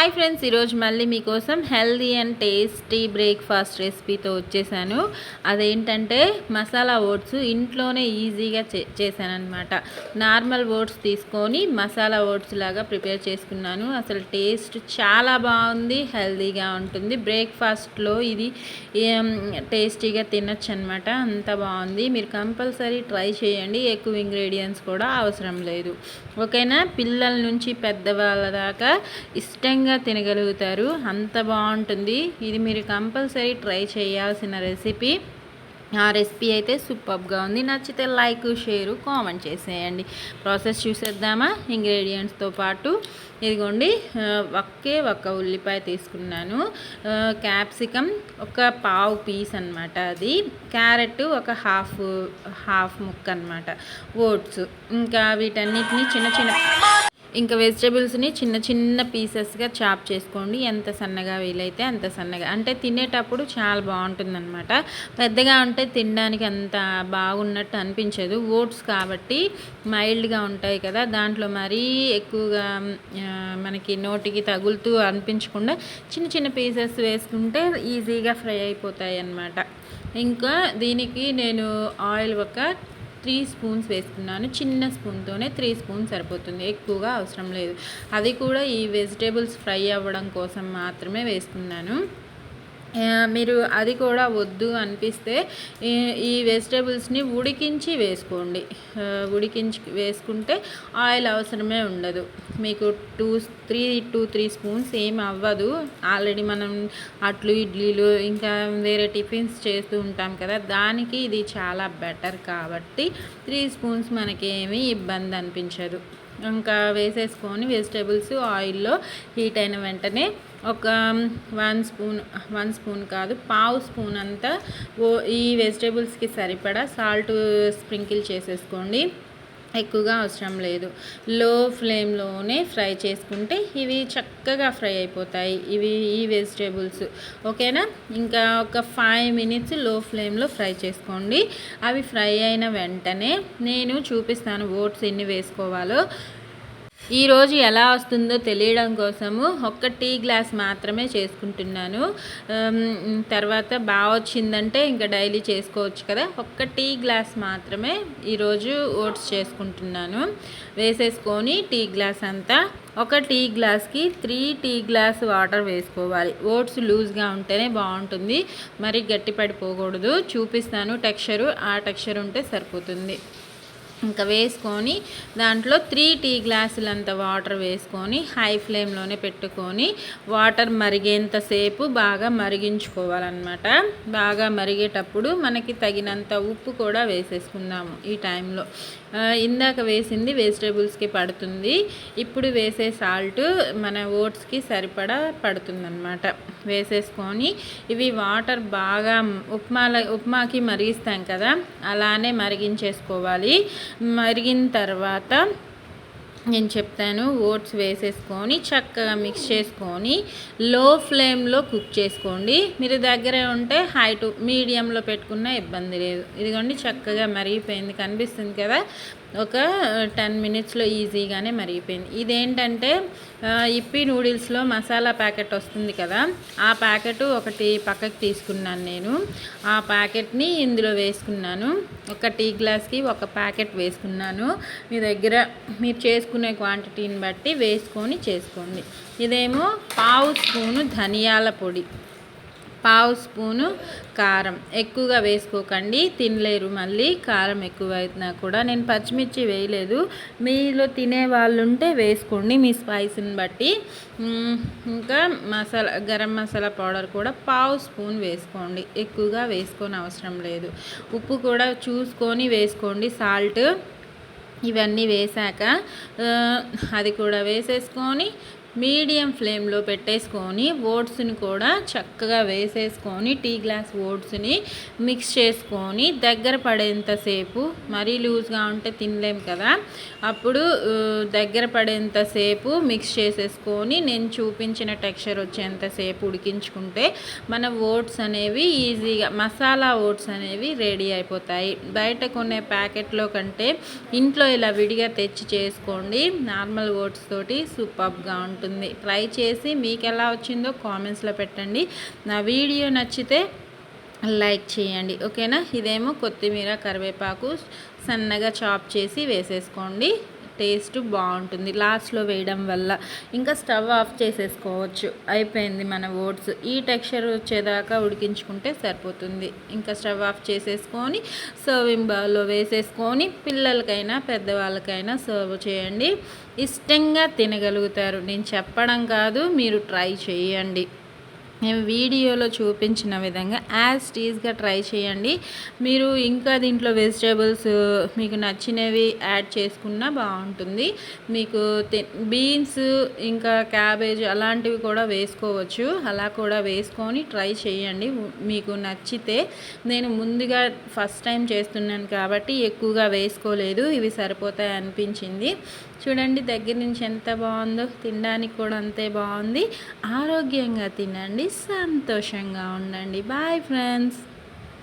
Hi friends ఈరోజు మళ్ళీ మీకోసం హెల్దీ అండ్ టేస్టీ బ్రేక్ఫాస్ట్ రెసిపీతో వచ్చేసాను. అదేంటంటే మసాలా ఓట్స్ ఇంట్లోనే ఈజీగా చే చేశానమాట నార్మల్ ఓట్స్ తీసుకొని మసాలా ఓట్స్ లాగా ప్రిపేర్ చేసుకున్నాను. అసలు టేస్ట్ చాలా బాగుంది హెల్దీగా ఉంటుంది. బ్రేక్ఫాస్ట్లో ఇది టేస్టీగా తినొచ్చు అనమాట అంత బాగుంది. మీరు కంపల్సరీ ట్రై చేయండి. ఎక్కువ ఇంగ్రీడియంట్స్ కూడా అవసరం లేదు. ఓకేనా? పిల్లల నుంచి పెద్దవాళ్ళ దాకా ఇష్టంగా తినగలుగుతారు. అంత బాగుంటుంది. ఇది మీరు కంపల్సరీ ట్రై చేయాల్సిన రెసిపీ. ఆ రెసిపీ అయితే సూపర్గా ఉంది. నచ్చితే లైక్ షేర్ కామెంట్ చేసేయండి. ప్రాసెస్ చూసేద్దామా? ఇంగ్రీడియంట్స్తో పాటు ఇదిగోండి ఒకే ఒక్క ఉల్లిపాయ తీసుకున్నాను. క్యాప్సికమ్ ఒక పావు పీస్ అన్నమాట అది. క్యారెట్ ఒక హాఫ్ హాఫ్ ముక్క అన్నమాట ఓట్స్. ఇంకా వీటన్నిటిని చిన్న చిన్న ఇంకా వెజిటేబుల్స్ని చిన్న చిన్న పీసెస్గా చాప్ చేసుకోండి. ఎంత సన్నగా వీలైతే అంత సన్నగా. అంటే తినేటప్పుడు చాలా బాగుంటుందన్నమాట. పెద్దగా ఉంటే తినడానికి అంత బాగున్నట్టు అనిపించదు. ఓట్స్ కాబట్టి మైల్డ్గా ఉంటాయి కదా. దాంట్లో మరీ ఎక్కువగా మనకి నోటికి తగులుతూ అనిపించకుండా చిన్న చిన్న పీసెస్ వేసుకుంటే ఈజీగా ఫ్రై అయిపోతాయి అన్నమాట ఇంకా దీనికి నేను ఆయిల్ ఒక త్రీ స్పూన్స్ వేసుకున్నాను. చిన్న స్పూన్తోనే త్రీ స్పూన్స్ సరిపోతుంది. ఎక్కువగా అవసరం లేదు. అది కూడా ఈ వెజిటేబుల్స్ ఫ్రై అవ్వడం కోసం మాత్రమే వేసుకున్నాను. మీరు అది కూడా వద్దు అనిపిస్తే ఈ- ఈ వెజిటేబుల్స్ని ఉడికించి వేసుకోండి. ఉడికించి వేసుకుంటే ఆయిల్ అవసరమే ఉండదు. మీకు two three two three spoons ఏం అవ్వదు. ఆల్రెడీ మనం అట్లు ఇడ్లీలు ఇంకా వేరే టిఫిన్స్ చేస్తూ ఉంటాం కదా దానికి ఇది చాలా బెటర్ కాబట్టి త్రీ స్పూన్స్ మనకేమీ ఇబ్బంది అనిపించదు. ఇంకా వేసేసుకొని వెజిటేబుల్స్ ఆయిల్లో హీట్ అయిన వెంటనే ఒక వన్ స్పూన్ వన్ స్పూన్ కాదు పావు స్పూన్ అంతా ఓ ఈ వెజిటేబుల్స్కి సరిపడా సాల్ట్ స్ప్రింకిల్ చేసేసుకోండి. ఎక్కువగా అవసరం లేదు. లో ఫ్లేమ్లోనే ఫ్రై చేసుకుంటే ఇవి చక్కగా ఫ్రై అయిపోతాయి ఇవి ఈ వెజిటేబుల్స్. ఓకేనా? ఇంకా ఒక ఫైవ్ మినిట్స్లో ఫ్లేమ్లో ఫ్రై చేసుకోండి. అవి ఫ్రై అయిన వెంటనే నేను చూపిస్తాను ఓట్స్ ఎన్ని వేసుకోవాలో. ఈరోజు ఎలా వస్తుందో తెలియడం కోసము ఒక్క టీ గ్లాస్ మాత్రమే చేసుకుంటున్నాను. తర్వాత బాగా వచ్చిందంటే ఇంకా డైలీ చేసుకోవచ్చు కదా. ఒక్క టీ గ్లాస్ మాత్రమే ఈరోజు ఓట్స్ చేసుకుంటున్నాను. వేసేసుకొని టీ గ్లాస్ అంతా ఒక టీ గ్లాస్కి త్రీ టీ గ్లాస్ వాటర్ వేసుకోవాలి. ఓట్స్ లూజ్గా ఉంటేనే బాగుంటుంది. మరి గట్టి పడిపోకూడదు చూపిస్తాను టెక్స్చరు. ఆ టెక్స్చర్ ఉంటే సరిపోతుంది. ఇంకా వేసుకొని దాంట్లో త్రీ టీ గ్లాసులంత వాటర్ వేసుకొని హై ఫ్లేమ్లోనే పెట్టుకొని వాటర్ మరిగేంతసేపు బాగా మరిగించుకోవాలన్నమాట. బాగా మరిగేటప్పుడు మనకి తగినంత ఉప్పు కూడా వేసేసుకుందాము ఈ టైంలో. ఇందాక వేసింది వెజిటేబుల్స్కి పడుతుంది. ఇప్పుడు వేసే సాల్ట్ మన ఓట్స్కి సరిపడా పడుతుందన్నమాట. వేసేసుకొని ఇవి వాటర్ బాగా ఉప్మాల ఉప్మాకి మరిగిస్తాం కదా అలానే మరిగించేసుకోవాలి. మరిగిన తర్వాత నేను చెప్తాను ఓట్స్ వేసేసుకొని చక్కగా మిక్స్ చేసుకొని లో ఫ్లేమ్లో కుక్ చేసుకోండి. మీరు దగ్గరే ఉంటే హై టు మీడియంలో పెట్టుకున్న ఇబ్బంది లేదు. ఇదిగోండి చక్కగా మరిగిపోయింది. కనిపిస్తుంది కదా? ఒక టెన్ మినిట్స్లో ఈజీగానే మరిగిపోయింది. ఇదేంటంటే ఇప్పి నూడిల్స్లో మసాలా ప్యాకెట్ వస్తుంది కదా ఆ ప్యాకెట్ ఒకటి పక్కకి తీసుకున్నాను నేను. ఆ ప్యాకెట్ని ఇందులో వేసుకున్నాను. ఒక టీ గ్లాస్కి ఒక ప్యాకెట్ వేసుకున్నాను. మీ దగ్గర మీరు చేసుకునే క్వాంటిటీని బట్టి వేసుకొని చేసుకోండి. ఇదేమో పావు స్పూను ధనియాల పొడి. పావు స్పూను కారం. ఎక్కువగా వేసుకోకండి. తినలేరు మళ్ళీ. కారం ఎక్కువ అవుతున్నా కూడా నేను పచ్చిమిర్చి వేయలేదు. మీలో తినే వాళ్ళు ఉంటే వేసుకోండి. మీ స్పైస్ని బట్టి. ఇంకా మసాలా గరం మసాలా పౌడర్ కూడా పావు స్పూన్ వేసుకోండి. ఎక్కువగా వేసుకొని అవసరం లేదు. ఉప్పు కూడా చూసుకొని వేసుకోండి. సాల్ట్ ఇవన్నీ వేసాక అది కూడా వేసేసుకొని మీడియం ఫ్లేమ్లో పెట్టేసుకొని ఓట్స్ని కూడా చక్కగా వేసేసుకొని టీ గ్లాస్ ఓట్స్ని మిక్స్ చేసుకొని దగ్గర పడేంతసేపు మరీ లూజ్గా ఉంటే తినలేం కదా అప్పుడు దగ్గర పడేంతసేపు మిక్స్ చేసేసుకొని నేను చూపించిన టెక్స్చర్ వచ్చేంతసేపు ఉడికించుకుంటే మన ఓట్స్ అనేవి ఈజీగా మసాలా ఓట్స్ అనేవి రెడీ అయిపోతాయి. బయట కొనే ప్యాకెట్లో కంటే ఇంట్లో ఇలా విడిగా తెచ్చి చేసుకోండి నార్మల్ ఓట్స్ తోటి సూపర్గా ఉంటుంది ఉంటుంది. ట్రై చేసి మీకు ఎలా వచ్చిందో కామెంట్స్లో పెట్టండి. నా వీడియో నచ్చితే లైక్ చేయండి. ఓకేనా? ఇదేమో కొత్తిమీర కరివేపాకు సన్నగా చాప్ చేసి వేసేసుకోండి. టేస్ట్ బాగుంటుంది. లాస్ట్లో వేయడం వల్ల ఇంకా స్టవ్ ఆఫ్ చేసేసుకోవచ్చు. అయిపోయింది మన ఓట్స్. ఈ టెక్స్చర్ వచ్చేదాకా ఉడికించుకుంటే సరిపోతుంది. ఇంకా స్టవ్ ఆఫ్ చేసేసుకొని సర్వింగ్ బౌల్లో వేసేసుకొని పిల్లలకైనా పెద్దవాళ్ళకైనా సర్వ్ చేయండి. ఇష్టంగా తినగలుగుతారు. నేను చెప్పడం కాదు మీరు ట్రై చేయండి. నేను వీడియోలో చూపించిన విధంగా యాజ్ టీజ్గా ట్రై చేయండి. మీరు ఇంకా దీంట్లో వెజిటేబుల్స్ మీకు నచ్చినవి యాడ్ చేసుకున్నా బాగుంటుంది. మీకు బీన్స్ ఇంకా క్యాబేజ్ అలాంటివి కూడా వేసుకోవచ్చు. అలా కూడా వేసుకొని ట్రై చేయండి. మీకు నచ్చితే నేను ముందుగా ఫస్ట్ టైం చేస్తున్నాను కాబట్టి ఎక్కువగా వేసుకోలేదు. ఇవి సరిపోతాయి అనిపించింది. చూడండి దగ్గర నుంచి ఎంత బాగుందో తినడానికి కూడా అంతే బాగుంది. ఆరోగ్యంగా తినండి సంతోషంగా ఉండండి. Bye friends